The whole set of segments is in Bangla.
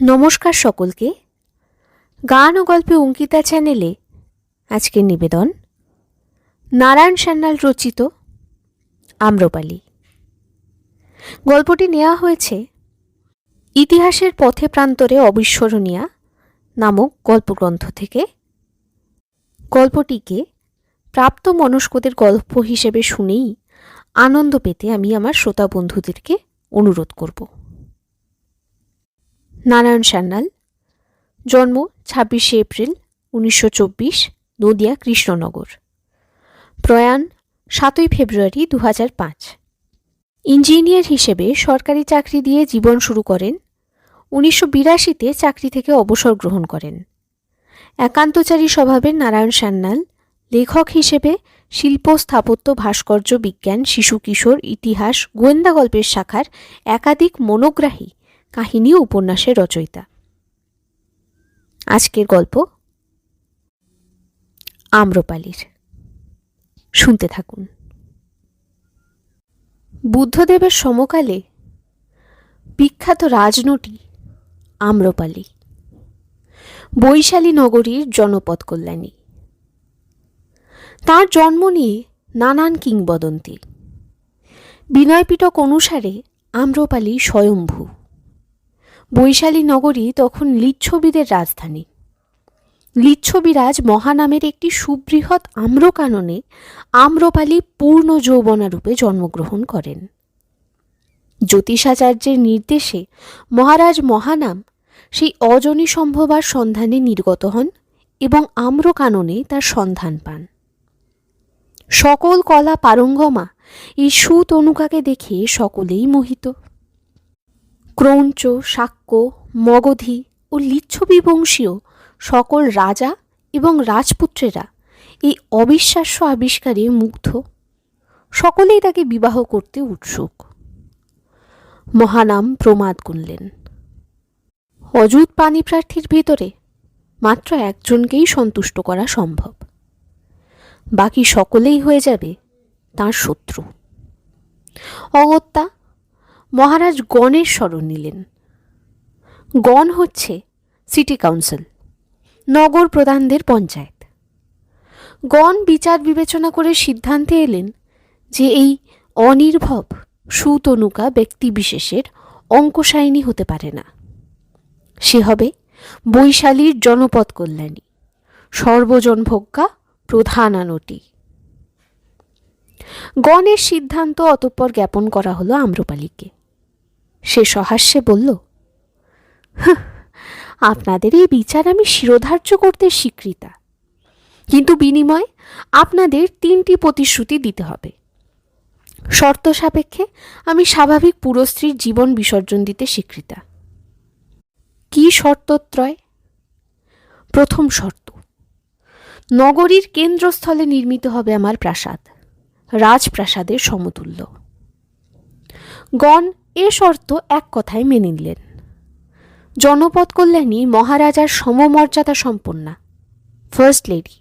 নমস্কার সকলকে। গান ও গল্পে অঙ্কিতা চ্যানেলে আজকের নিবেদন, নারায়ণ সান্যাল রচিত আম্রপালি। গল্পটি নেওয়া হয়েছে ইতিহাসের পথে প্রান্তরে অবিস্মরণীয়া নামক গল্পগ্রন্থ থেকে। গল্পটিকে প্রাপ্ত মনস্কদের গল্প হিসেবে শুনেই আনন্দ পেতে আমি আমার শ্রোতা বন্ধুদেরকে অনুরোধ করব। নারায়ণ সান্যাল। জন্ম ছাব্বিশে এপ্রিল উনিশশো চব্বিশ, নদিয়া, কৃষ্ণনগর। প্রয়াণ সাতই ফেব্রুয়ারি দু পাঁচ। ইঞ্জিনিয়ার হিসেবে সরকারি চাকরি দিয়ে জীবন শুরু করেন। উনিশশো বিরাশিতে চাকরি থেকে অবসর গ্রহণ করেন। একান্তচারী স্বভাবের নারায়ণ সান্যাল, লেখক হিসেবে শিল্প স্থাপত্য ভাস্কর্য বিজ্ঞান, শিশু কিশোর ইতিহাস, গোয়েন্দা গল্পের শাখার একাধিক মনোগ্রাহী। কাহিনী উপন্যাসের রচয়িতা। আজকের গল্প আম্রপালির। শুনতে থাকুন। বুদ্ধদেবের সমকালে বিখ্যাত রাজনটি আম্রপালি, বৈশালী নগরীর জনপদ কল্যাণী। তার জন্ম নিয়ে নানান কিংবদন্তি। বিনয়পিটক অনুসারে আম্রপালি স্বয়ম্ভূ। বৈশালী নগরী তখন লিচ্ছবিদের রাজধানী। লিচ্ছবিরাজ মহানামের একটি সুবৃহৎ আম্রকাননে আম্রপালি পূর্ণ যৌবনারূপে জন্মগ্রহণ করেন। জ্যোতিষাচার্যের নির্দেশে মহারাজ মহানাম সেই অজনী সম্ভবার সন্ধানে নির্গত হন এবং আম্রকাননে তার সন্ধান পান। সকল কলা পারঙ্গমা এই সুতনুকাকে দেখে সকলেই মোহিত। ক্রৌঞ্চ শাক্য মগধী ও লিচ্ছবি বংশীয় সকল রাজা এবং রাজপুত্রেরা এই অবিশ্বাস্য আবিষ্কারে মুগ্ধ। সকলেই তাকে বিবাহ করতে উৎসুক। মহানাম প্রমাদ গুনলেন। অযুত প্রাণীপ্রার্থীর ভিতরে মাত্র একজনকেই সন্তুষ্ট করা সম্ভব। বাকি সকলেই হয়ে যাবে তার শত্রু। অগত্যা মহারাজ গণের স্মরণ নিলেন। গণ হচ্ছে সিটি কাউন্সিল নগর প্রধানদের পঞ্চায়েত। গণ বিচার বিবেচনা করে সিদ্ধান্তে এলেন যে এই অনির্ভব সুতনুকা ব্যক্তিবিশেষের অঙ্কশায়িনী হতে পারে না। সে হবে বৈশালীর জনপদ কল্যাণী সর্বজনভোগ্যা প্রধানানটি। গণের সিদ্ধান্ত অতঃপর জ্ঞাপন করা হলো আম্রপালিকে। সে সহাস্যে বলল "হাহ, আপনাদের এই বিচার আমি শিরোধার্য করতে স্বীকৃতা। কিন্তু বিনিময়ে আপনাদের তিনটি প্রতিশ্রুতি দিতে হবে। শর্ত সাপেক্ষে আমি স্বাভাবিক পুরস্ত্রীর জীবন বিসর্জন দিতে স্বীকৃতা। কি শর্তত্রয় প্রথম শর্ত নগরীর কেন্দ্রস্থলে নির্মিত হবে আমার প্রাসাদ রাজপ্রাসাদের সমতুল্য। গণ এ শর্ত এক কথায় মেনে নিলেন। জনপদ কল্যাণী মহারাজার সমমর্যাদা সম্পন্না। ফার্স্ট লেডি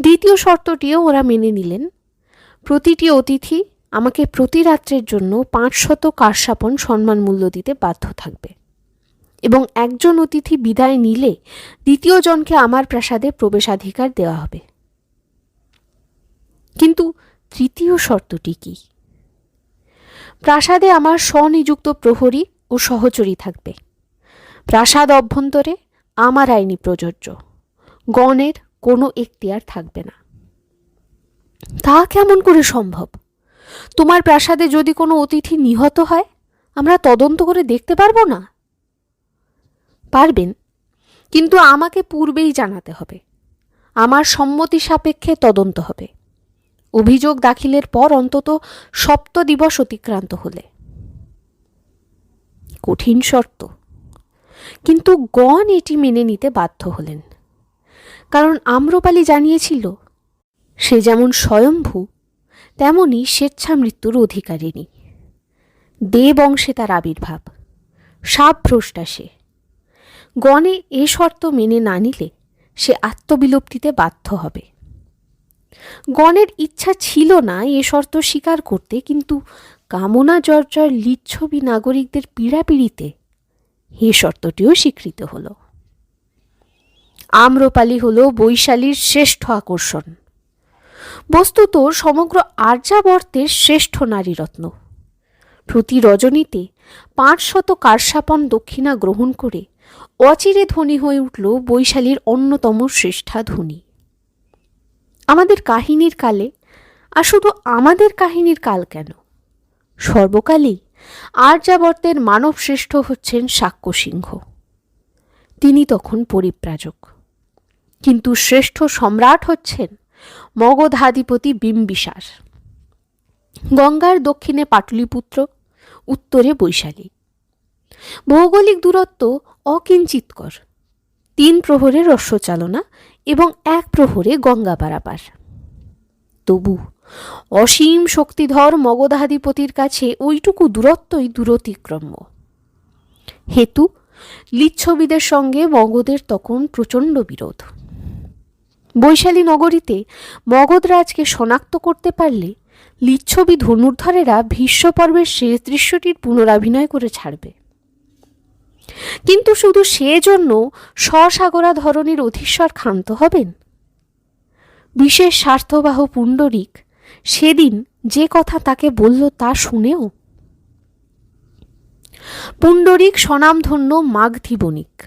দ্বিতীয় শর্তটিও ওরা মেনে নিলেন। প্রতিটি অতিথি আমাকে প্রতি রাত্রের জন্য পাঁচশত কারসাপন সম্মান মূল্য দিতে বাধ্য থাকবে এবং একজন অতিথি বিদায় নিলে দ্বিতীয় জনকে আমার প্রাসাদে প্রবেশাধিকার দেওয়া হবে। কিন্তু তৃতীয় শর্তটি কি? প্রাসাদে আমার স্বনিযুক্ত প্রহরী ও সহচরী থাকবে। প্রাসাদ অভ্যন্তরে আমার আইনি প্রযোজ্য। গণের কোনো এখতিয়ার থাকবে না। তা কেমন করে সম্ভব? তোমার প্রাসাদে যদি কোনো অতিথি নিহত হয়, আমরা তদন্ত করে দেখতে পারব না? পারবেন, কিন্তু আমাকে পূর্বেই জানাতে হবে। আমার সম্মতি সাপেক্ষে তদন্ত হবে। অভিযোগ দাখিলের পর অন্তত সপ্ত দিবস অতিক্রান্ত হলে। কঠিন শর্ত। কিন্তু গণ এটি মেনে নিতে বাধ্য হলেন। কারণ আম্রপালি জানিয়েছিল, সে যেমন স্বয়ম্ভূ, তেমনি স্বেচ্ছা মৃত্যুর অধিকারিণী। দেব অংশে তার আবির্ভাব সাবভ্রষ্টা সে। গণে এ শর্ত মেনে না নিলে সে আত্মবিলুপ্তিতে বাধ্য হবে। গণের ইচ্ছা ছিল না এ শর্ত স্বীকার করতে, কিন্তু কামনা জর্জর লিচ্ছবি নাগরিকদের পীড়াপিড়িতে এই শর্তটিও স্বীকৃত হল। আম্রপালি হল বৈশালীর শ্রেষ্ঠ আকর্ষণ। বস্তুত সমগ্র আর্যাবর্তের শ্রেষ্ঠ নারীরত্ন। প্রতি রজনীতে পাঁচ শত কারসাপন দক্ষিণা গ্রহণ করে অচিরে ধনী হয়ে উঠল বৈশালীর অন্যতম শ্রেষ্ঠা ধনী। আমাদের কাহিনীর কালে, আর শুধু আমাদের কাহিনীর কাল কেন? সর্বকালেই আর্যাবর্তের মানব শ্রেষ্ঠ হচ্ছেন সাক্ষ্য সিংহ। তিনি তখন পরিব্রাজক। কিন্তু শ্রেষ্ঠ সম্রাট হচ্ছেন মগধাধিপতি বিম্বিসার। গঙ্গার দক্ষিণে পাটলিপুত্র, উত্তরে বৈশালী। ভৌগোলিক দূরত্ব অকিঞ্চিতকর। তিন প্রহরে রস্যচালনা এবং এক প্রহরে গঙ্গা পারাপার। তবু অসীম শক্তিধর মগধাধিপতির কাছে ওইটুকু দূরত্বই দূরতিক্রম্য। হেতু লিচ্ছবিদের সঙ্গে মগধের তখন প্রচণ্ড বিরোধ। বৈশালী নগরীতে মগধরাজকে শনাক্ত করতে পারলে লিচ্ছবি ধনুর্ধরেরা ভীষ্ম পর্বের শেষ দৃশ্যটির পুনরাভিনয় করে ছাড়বে। কিন্তু শুধু সেজন্য স্বসাগরা ধরনের অধীশ্বর ক্ষান্ত হবেন। বিশেষ স্বার্থবাহ পুণ্ডরিক সেদিন যে কথা তাকে বলল তা শুনেও পুণ্ডরিক স্বনামধন্য মাগধি বণিক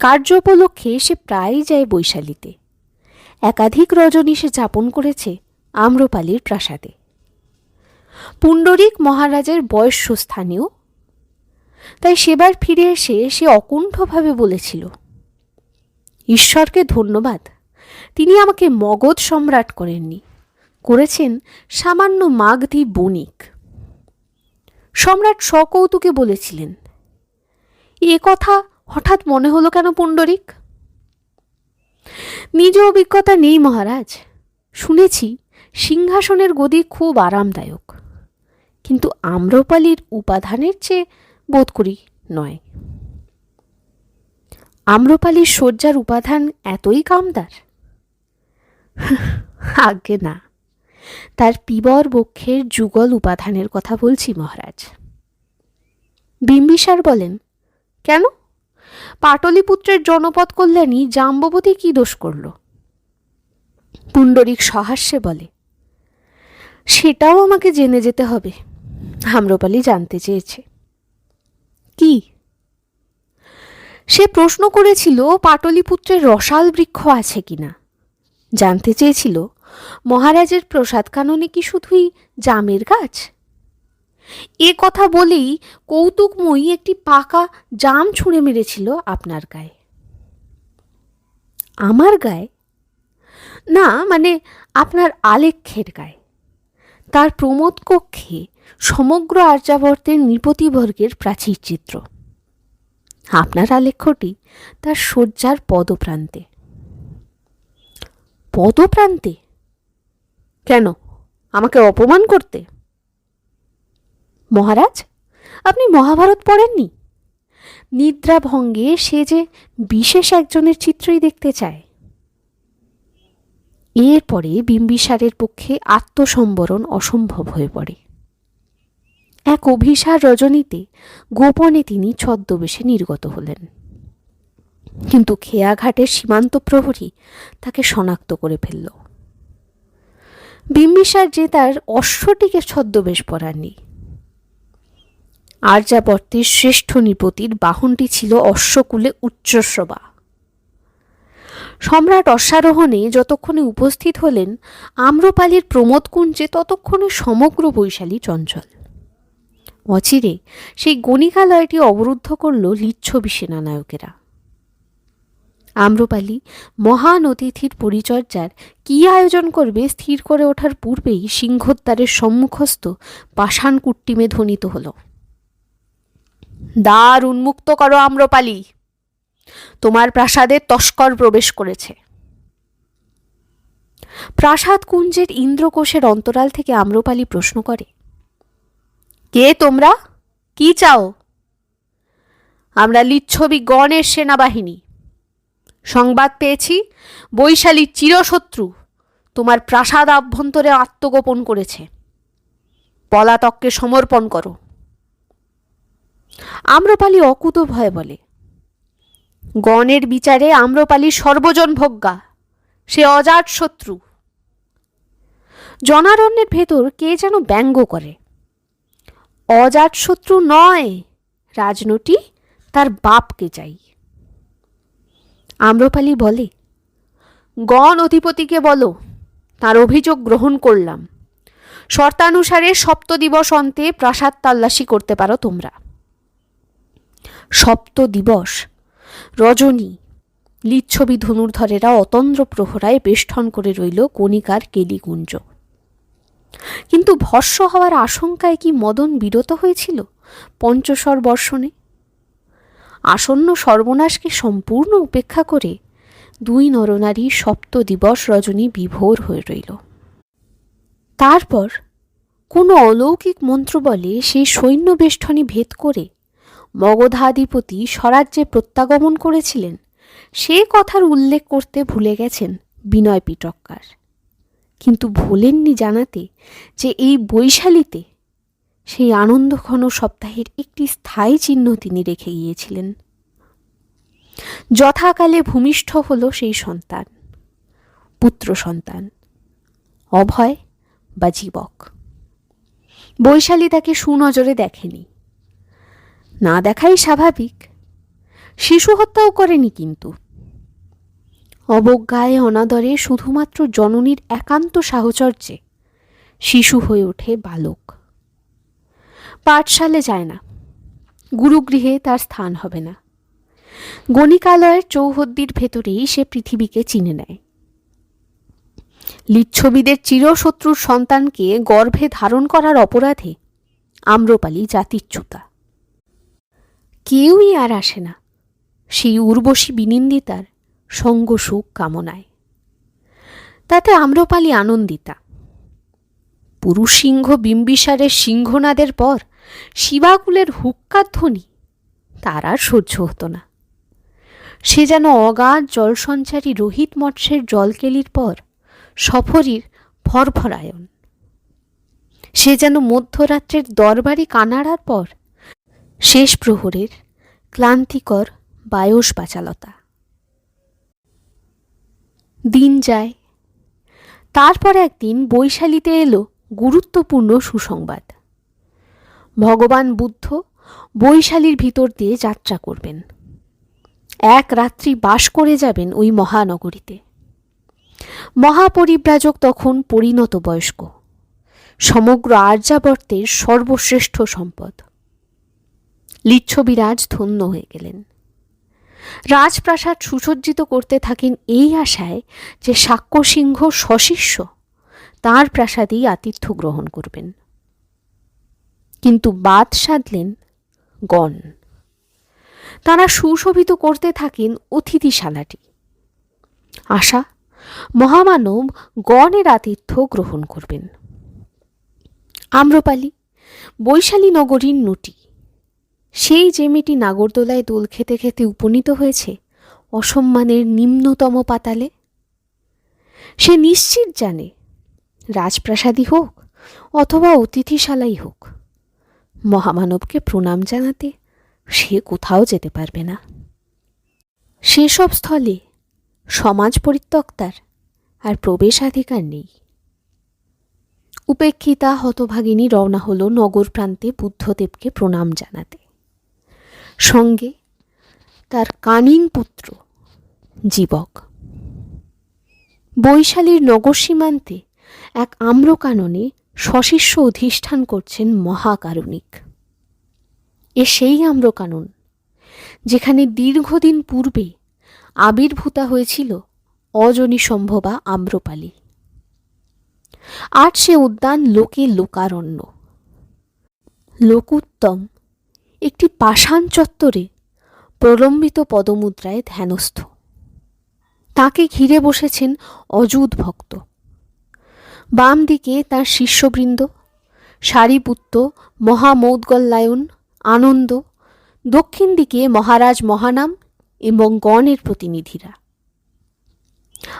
কার্য উপলক্ষে সে প্রায়ই যায় বৈশালীতে। একাধিক রজনী সে যাপন করেছে আম্রপালির প্রাসাদে। পুণ্ডরিক মহারাজের বয়স্য স্থানীয় তাই সেবার ফিরে এসে সে অকুণ্ঠভাবে বলেছিল, ঈশ্বরকে ধন্যবাদ, তিনি আমাকে মগধ সম্রাট করেননি। করেছেন সামান্য মাগধি বণিক। সম্রাট সকৌতুকে বলেছিলেন, এ কথা হঠাৎ মনে হলো কেন পুণ্ডরিক? নিজ অভিজ্ঞতা নেই মহারাজ, শুনেছি সিংহাসনের গদি খুব আরামদায়ক, কিন্তু আম্রপালির উপাধানের চেয়ে বোধ করি নয়। আম্রপালির শয্যার উপাদান এতই কামদার? আজ্ঞে না। তার পিবর বক্ষের যুগল উপাধানের কথা বলছি মহারাজ। বিম্বিসার বলেন, কেন? পাটলিপুত্রের জনপদ কল্যাণী জাম্ববতী কি দোষ করল? পুণ্ডরিক সহাস্যে বলে, সেটাও আমাকে জেনে যেতে হবে। আম্রপালি জানতে চেয়েছে। কি? সে প্রশ্ন করেছিল, পাটলিপুত্রের রসাল বৃক্ষ আছে কিনা। জানতে চেয়েছিল, মহারাজের প্রসাদ কাননে কি শুধুই জামের গাছ? এ কথা বলেই কৌতুকময়ী একটি পাকা জাম ছুঁড়ে মেরেছিল আপনার গায়ে। আমার গায়ে? না মানে আপনার আলেখ্যের গায়ে। তার প্রমোদ কক্ষে সমগ্র আর্যাবর্তের নৃপতিবর্গের প্রাচীর চিত্র। আপনার আলেখ্যটি তার শয্যার পদপ্রান্তে। পদপ্রান্তে? কেন? আমাকে অপমান করতে? মহারাজ, আপনি মহাভারত পড়েননি? নিদ্রাভঙ্গে সে যে বিশেষ একজনের চিত্রই দেখতে চায়। এরপরে বিম্বিসারের পক্ষে আত্মসম্বরণ অসম্ভব হয়ে পড়ে। এক অভিসার রজনীতে গোপনে তিনি ছদ্মবেশে নির্গত হলেন। কিন্তু খেয়াঘাটের সীমান্ত প্রহরী তাকে শনাক্ত করে ফেলল। বিম্বিসার যে তার অশ্বটিকে ছদ্মবেশ পরাননি আর্যাবর্তের শ্রেষ্ঠ নৃপতির বাহনটি ছিল অশ্বকুলে উচ্চস্রবা সম্রাট অশ্বারোহণে যতক্ষণে উপস্থিত হলেন, আম্রপালির প্রমোদকুঞ্জে ততক্ষণে সমগ্র বৈশালী চঞ্চল। অচিরে সেই গণিকালয়টি অবরুদ্ধ করল লিচ্ছবি সেনানায়কেরা। আম্রপালি মহান অতিথির পরিচর্যার কি আয়োজন করবে স্থির করে ওঠার পূর্বেই সিংহদ্বারের সম্মুখস্থ পাষাণ কুট্টিমে ধ্বনিত হল। দ্বার উন্মুক্ত করো আম্রপালি। তোমার প্রাসাদে তস্কর প্রবেশ করেছে। প্রাসাদ কুঞ্জের ইন্দ্রকোষের অন্তরাল থেকে আম্রপালি প্রশ্ন করে কে তোমরা? কি চাও? আমরা লিচ্ছবি গণের সেনাবাহিনী। সংবাদ পেয়েছি বৈশালীর চিরশত্রু তোমার প্রাসাদ আভ্যন্তরে আত্মগোপন করেছে। পলাতককে সমর্পণ করো। আম্রপালি অকুত ভয়ে বলে, গণের বিচারে আম্রপালি সর্বজন ভোগ্যা, সে অজাট শত্রু। জনারণ্যের ভেতর কে যেন ব্যঙ্গ করে। অজাট শত্রু নয়, রাজনটি তার বাপকে চাই। আম্রপালি বলে, গণ অধিপতিকে বলো, তার অভিযোগ গ্রহণ করলাম। শর্তানুসারে সপ্ত দিবস অন্তে প্রাসাদ তাল্লাশি করতে পারো তোমরা। সপ্ত দিবস রজনী, লিচ্ছবি ধনুর্ধরেরা অতন্দ্র প্রহরায় বেষ্টন করে রইল কণিকার কেলিগুঞ্জ কিন্তু ভস্য হওয়ার আশঙ্কায় কি মদন বিরত হয়েছিল পঞ্চস্বর বর্ষণে? আসন্ন সর্বনাশকে সম্পূর্ণ উপেক্ষা করে দুই নরনারী সপ্ত দিবস রজনী বিভোর হয়ে রইল। তারপর কোনো অলৌকিক মন্ত্র বলে সেই সৈন্যবেষ্টনী ভেদ করে মগধাধিপতি স্বরাজ্যে প্রত্যাগমন করেছিলেন, সে কথার উল্লেখ করতে ভুলে গেছেন বিনয় পিটক্কার। কিন্তু ভোলেননি জানাতে যে এই বৈশালীতে সেই আনন্দঘন সপ্তাহের একটি স্থায়ী চিহ্ন তিনি রেখে গিয়েছিলেন। যথাকালে ভূমিষ্ঠ হল সেই সন্তান, পুত্র সন্তান, অভয় বা জীবক। বৈশালী তাকে সুনজরে দেখেনি। না দেখাই স্বাভাবিক, শিশু হত্যাও করেনি কিন্তু। অবজ্ঞায় অনাদরে শুধুমাত্র জননীর একান্ত সাহচর্যে শিশু হয়ে ওঠে বালক। পাঠশালে যায় না। গুরুগৃহে তার স্থান হবে না। গণিকালয়ের চৌহদ্দির ভেতরেই সে পৃথিবীকে চিনে নেয়। লিচ্ছবিদের চিরশত্রুর সন্তানকে গর্ভে ধারণ করার অপরাধে আম্রপালি জাতিচ্যুতা। কেউই আর আসে না। সেই উর্বশী বিনিন্দিতার সঙ্গ সুখ কামনায়। তাতে আম্রপালি আনন্দিতা। পুরুষ সিংহ বিম্বিসারের সিংহনাদের পর শিবাকুলের হুক্কার ধ্বনি, তার আর সহ্য হতো না। সে যেন অগাধ জলসঞ্চারী রোহিত মৎস্যের জলকেলির পর সফরীর ভরভরায়ন সে যেন মধ্যরাত্রের দরবারি কানাড়ার পর শেষ প্রহরের ক্লান্তিকর বায়স বাচালতা। দিন যায়। তারপর একদিন বৈশালীতে এলো গুরুত্বপূর্ণ সুসংবাদ। ভগবান বুদ্ধ বৈশালীর ভিতর দিয়ে যাত্রা করবেন। এক রাত্রি বাস করে যাবেন ওই মহানগরীতে। মহাপরিব্রাজক তখন পরিণত বয়স্ক। সমগ্র আর্যাবর্তের সর্বশ্রেষ্ঠ সম্পদ। লিচ্ছবিরাজ ধন্য হয়ে গেলেন। রাজপ্রাসাদ সুসজ্জিত করতে থাকেন এই আশায় যে সাক্ষ্যসিংহ সশিষ্য, তাঁর প্রাসাদেই আতিথ্য গ্রহণ করবেন। কিন্তু বাদ সাধলেন গণ। তারা সুশোভিত করতে থাকেন অতিথিশালাটি। আশা, মহামানব গণের আতিথ্য গ্রহণ করবেন। আম্রপালি, বৈশালী নগরীর নটি। সেই যে মেয়েটি নাগরদোলায় দোল খেতে খেতে উপনীত হয়েছে, অসম্মানের নিম্নতম পাতালে? সে নিশ্চিত জানে রাজপ্রাসাদই হোক অথবা অতিথিশালাই হোক, মহামানবকে প্রণাম জানাতে সে কোথাও যেতে পারবে না। সেসব স্থলে সমাজ পরিত্যক্তার আর প্রবেশাধিকার নেই। উপেক্ষিতা হতভাগিনী রওনা হল নগর প্রান্তে বুদ্ধদেবকে প্রণাম জানাতে। সঙ্গে তার কানিং পুত্র, জীবক। বৈশালীর নগর সীমান্তে এক আম্রকাননে সশিষ্য অধিষ্ঠান করছেন মহাকারণিক। এ সেই আম্রকানন, যেখানে দীর্ঘদিন পূর্বে আবির্ভূতা হয়েছিল অজনী সম্ভবা আম্রপালি। আর সে উদ্যান লোকে লোকারণ্য। লোকুত্তম একটি পাষাণ চত্বরে প্রলম্বিত পদমুদ্রায় ধ্যানস্থ। তাকে ঘিরে বসেছেন অযুত ভক্ত। বাম দিকে তার শিষ্যবৃন্দ সারিপুত্র মহামৌদ্গল্যায়ন, আনন্দ দক্ষিণ দিকে মহারাজ মহানাম এবং গণের প্রতিনিধিরা।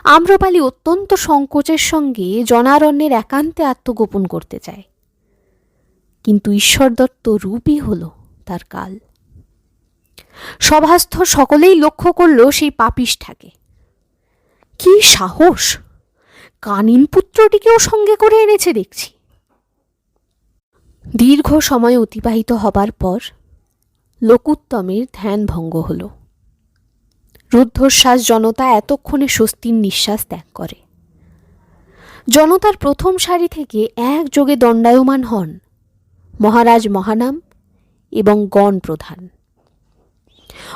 আম্রপালি অত্যন্ত সংকোচের সঙ্গে জনারণ্যের একান্তে আত্মগোপন করতে চায়। কিন্তু ঈশ্বর দত্ত রূপই হল। তার কাল। সভাস্থ সকলেই লক্ষ্য করল সেই পাপিষ্ঠাকে। কি সাহস! কানিন পুত্রটিকেও সঙ্গে করে এনেছে দেখছি। দীর্ঘ সময় অতিবাহিত হবার পর লোকুত্তমের ধ্যান ভঙ্গ হল। রুদ্ধশ্বাস জনতা এতক্ষণে স্বস্তির নিঃশ্বাস ত্যাগ করে। জনতার প্রথম সারি থেকে একযোগে দণ্ডায়মান হন। মহারাজ মহানাম এবং গণ প্রধান।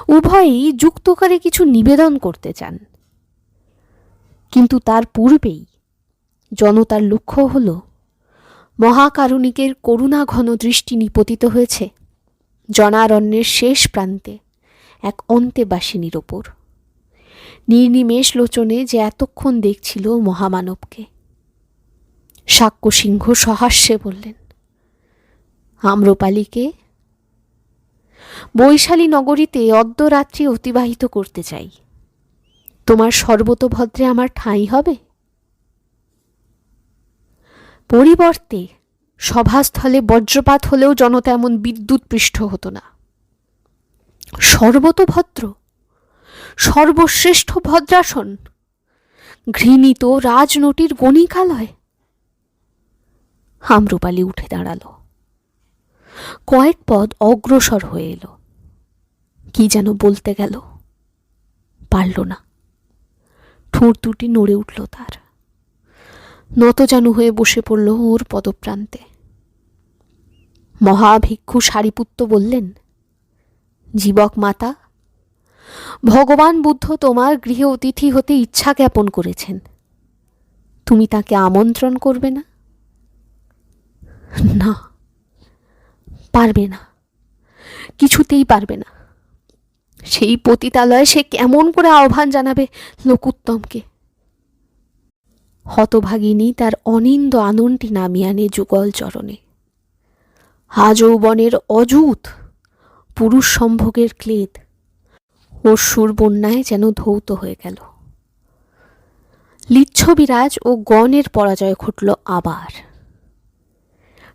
উভয়ই যুক্ত করে কিছু নিবেদন করতে চান। কিন্তু তার পূর্বেই জনতার লক্ষ্য হল, মহাকারুণিকের করুণা ঘন দৃষ্টি নিপতিত হয়েছে জনারণ্যের শেষ প্রান্তে এক অন্তেবাসিনীর ওপর। নির্নিমেষ লোচনে যে এতক্ষণ দেখছিল মহামানবকে। সাক্ষ্য সিংহ সহাস্যে বললেন, আম্রপালিকে বৈশালী নগরীতে অর্ধরাত্রি অতিবাহিত করতে চাই। তোমার সর্বতভদ্রে আমার ঠাঁই হবে? পরিবর্তে সভাস্থলে বজ্রপাত হলেও জনতা এমন বিদ্যুৎ পৃষ্ঠ হতো না। সর্বতভদ্র? সর্বশ্রেষ্ঠ ভদ্রাসন? ঘৃণিত রাজনটির গণিকালয়? আম্রপালি উঠে দাঁড়াল। কয়েক পদ অগ্রসর হয়ে এলো। কি যেন বলতে গেল। পারল না। ঠোঁট দুটি নড়ে উঠল তার। নত নতজানু হয়ে বসে পড়ল ওর পদপ্রান্তে। মহাভিক্ষু সারিপুত্ত বললেন, জীবক মাতা, ভগবান বুদ্ধ তোমার গৃহে অতিথি হতে ইচ্ছা জ্ঞাপন করেছেন। তুমি তাকে আমন্ত্রণ করবে না? না পারবে না। কিছুতেই পারবে না। সেই পতিতালয়ে সে কেমন করে আহ্বান জানাবে লোকুত্তমকে? হতভাগিনী তার অনিন্দ আননটি নামিয়ে আনে যুগল চরণে। হাজৌবনের অযুত পুরুষ সম্ভোগের ক্লেদ, অসুর বন্যায় যেন ধৌত হয়ে গেল। লিচ্ছবিরাজ ও গণের পরাজয় ঘটল আবার।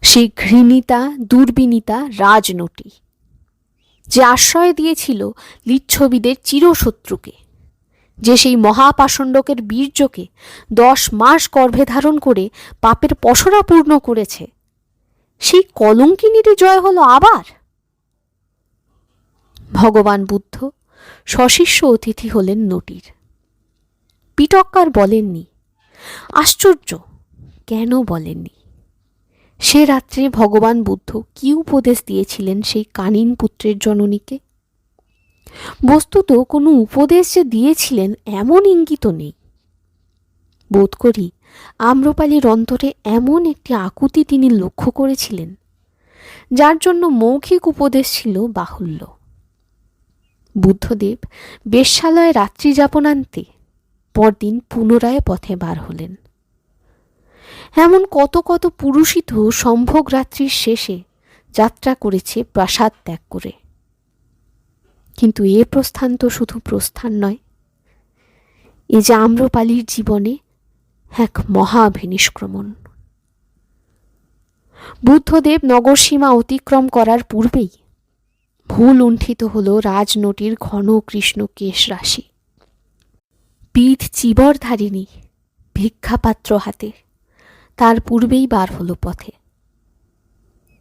সেই ঘৃণিতা দুর্বিনীতা রাজনটি যে আশ্রয় দিয়েছিল লিচ্ছবিদের চিরশত্রুকে, যে সেই মহাপাষণ্ডকের বীর্যকে দশ মাস গর্ভে ধারণ করে পাপের পসরা পূর্ণ করেছে, সেই কলঙ্কিনীরই জয় হলো আবার? ভগবান বুদ্ধ সশিষ্য অতিথি হলেন নটির। পিটক্কার বলেননি, আশ্চর্য কেন বলেননি? সে রাত্রে ভগবান বুদ্ধ কি উপদেশ দিয়েছিলেন সেই কানিন পুত্রের জননীকে? বস্তুত কোনো উপদেশ যে দিয়েছিলেন এমন ইঙ্গিত নেই। বোধ করি আম্রপালির অন্তরে এমন একটি আকুতি তিনি লক্ষ্য করেছিলেন, যার জন্য মৌখিক উপদেশ ছিল বাহুল্য। বুদ্ধদেব বেশ্যালয়ে রাত্রি যাপনান্তে পরদিন পুনরায় পথে বার হলেন। এমন কত কত পুরুষিত সম্ভোগ রাত্রির শেষে যাত্রা করেছে প্রাসাদ ত্যাগ করে। কিন্তু এ প্রস্থান তো শুধু প্রস্থান নয়, এ যে আম্রপালির জীবনে এক মহাভিনিষ্ক্রমণ বুদ্ধদেব নগরসীমা অতিক্রম করার পূর্বেই ভুল লুণ্ঠিত হল রাজনটির ঘন কৃষ্ণ কেশ রাশি। পিঠ চিবরধারিণী ভিক্ষাপাত্র হাতে তার পূর্বেই বার হলো পথে।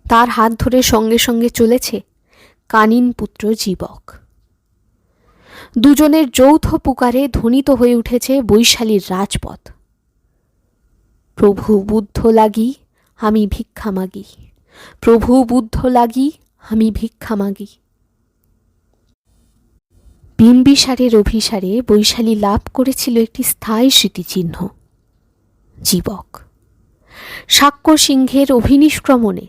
তার হাত ধরে সঙ্গে সঙ্গে চলেছে কানিন পুত্র জীবক। দুজনের যৌথ পুকারে ধ্বনিত হয়ে উঠেছে বৈশালীর রাজপথ। প্রভু বুদ্ধ লাগি, আমি ভিক্ষা মাগি। প্রভু বুদ্ধ লাগি, আমি ভিক্ষা মাগি। বিম্বিসারের অভিসারে বৈশালী লাভ করেছিল একটি স্থায়ী স্মৃতিচিহ্ন, জীবক। সাক্ষ্য সিংহের অভিনিষ্ক্রমণে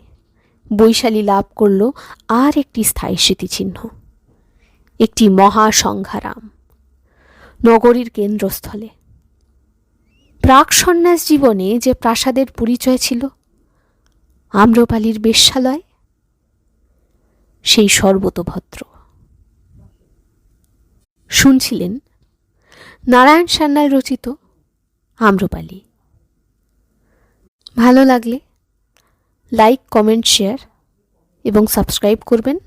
বৈশালী লাভ করল আর একটি স্থায়ী স্মৃতিচিহ্ন, একটি মহাসংঘারাম নগরীর কেন্দ্রস্থলে। প্রাক সন্ন্যাস জীবনে যে প্রাসাদের পরিচয় ছিল, আম্রপালির বেশ্যালয়, সেই সর্বতভদ্র। শুনছিলেন নারায়ণ সান্যাল রচিত আম্রপালি। ভালো লাগলে লাইক কমেন্ট শেয়ার এবং সাবস্ক্রাইব করবেন।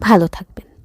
ভালো থাকবেন।